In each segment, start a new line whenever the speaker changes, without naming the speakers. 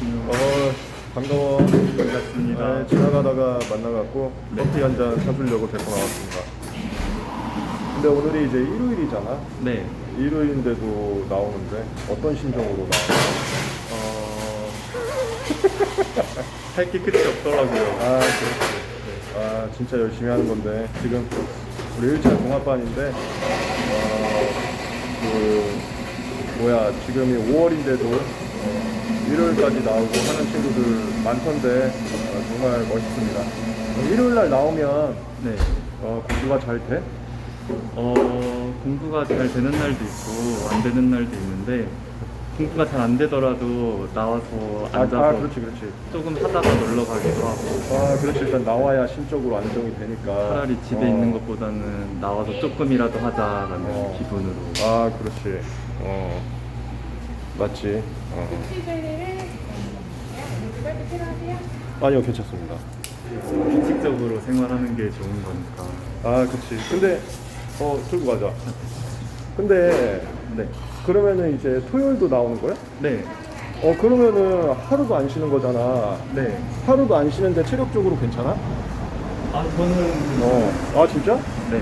어 반가워.
반갑습니다.
네, 지나가다가 만나갖고
네.
커피 한 잔 사주려고 데리고 나왔습니다. 근데 오늘이 이제 일요일이잖아.
네.
일요일인데도 나오는데 어떤 심정으로 나와?
어... 할 게 끝이 없더라고요.
아 그렇지. 아 진짜 열심히 하는 건데 지금 우리 일차 공합반인데 어 그 뭐야 지금이 5월인데도 어, 일요일까지 나오고 하는 친구들 많던데 어, 정말 멋있습니다. 어, 일요일 날 나오면
네.
어, 공부가 잘 돼?
어, 공부가 잘 되는 날도 있고 안 되는 날도 있는데 공부가 잘 안 되더라도 나와서
아,
앉아서
아 그렇지 그렇지.
조금 하다가 놀러 가기도 하고
아 그렇지 일단 나와야 심적으로 안정이 되니까.
차라리 집에
어.
있는 것보다는 나와서 조금이라도 하자라는
어.
기분으로
아 그렇지. 어 맞지. 어.
누가 필요하세요?
아니요 괜찮습니다.
규칙적으로 생활하는 게 좋은 거니까
아 그렇지. 근데 어 들고 가자. 근데
네.
그러면은 이제 토요일도 나오는 거야?
네.
어 그러면은 하루도 안 쉬는 거잖아.
네.
하루도 안 쉬는데 체력적으로 괜찮아?
아 저는
어. 아 진짜?
네.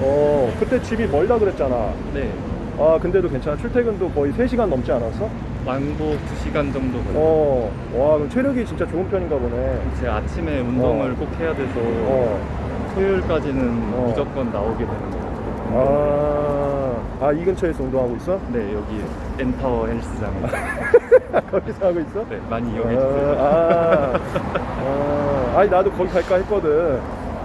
어 그때 집이 멀다 그랬잖아.
네.
아 근데도 괜찮아. 출퇴근도 거의 3시간 넘지 않았어?
왕복 2시간 정도 걸려요.
어. 와 그럼 체력이 진짜 좋은 편인가 보네.
제 아침에 운동을
어.
꼭 해야 돼서
어.
토요일까지는
어.
무조건 나오게 되는 거예요.
아, 아, 이 근처에서 운동하고 있어?
네, 여기 엔파워 헬스장.
거기서 하고 있어?
네, 많이 이용해 주세요.
아, 아, 아니, 나도 거기 갈까 했거든.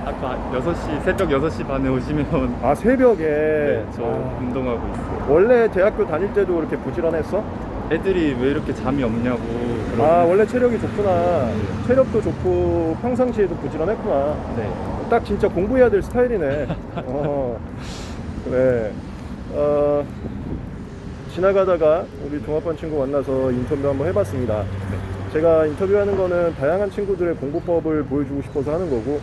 아까 6시, 새벽 6시 반에 오시면
아, 새벽에.
네, 저
아,
운동하고 있어요.
원래 대학교 다닐 때도 그렇게 부지런했어?
애들이 왜 이렇게 잠이 없냐고.
아,
그러고
원래 체력이 좋구나. 체력도 좋고 평상시에도 부지런했구나.
네.
딱 진짜 공부해야 될 스타일이네. 어, 그래. 어, 지나가다가 우리 동아반 친구 만나서 인터뷰 한번 해봤습니다. 제가 인터뷰하는 거는 다양한 친구들의 공부법을 보여주고 싶어서 하는 거고,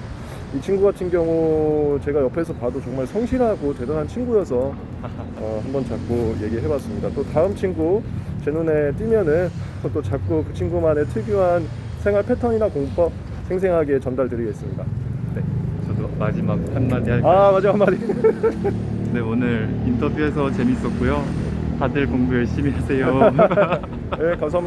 이 친구 같은 경우 제가 옆에서 봐도 정말 성실하고 대단한 친구여서 어, 한번 자꾸 얘기해봤습니다. 또 다음 친구 제 눈에 띄면은 또 자꾸 그 친구만의 특유한 생활 패턴이나 공부법 생생하게 전달드리겠습니다.
네. 저도 마지막 한마디 할게요.
아 맞아 한마디.
네, 오늘 인터뷰해서 재밌었고요. 다들 공부 열심히 하세요.
네 감사합니다.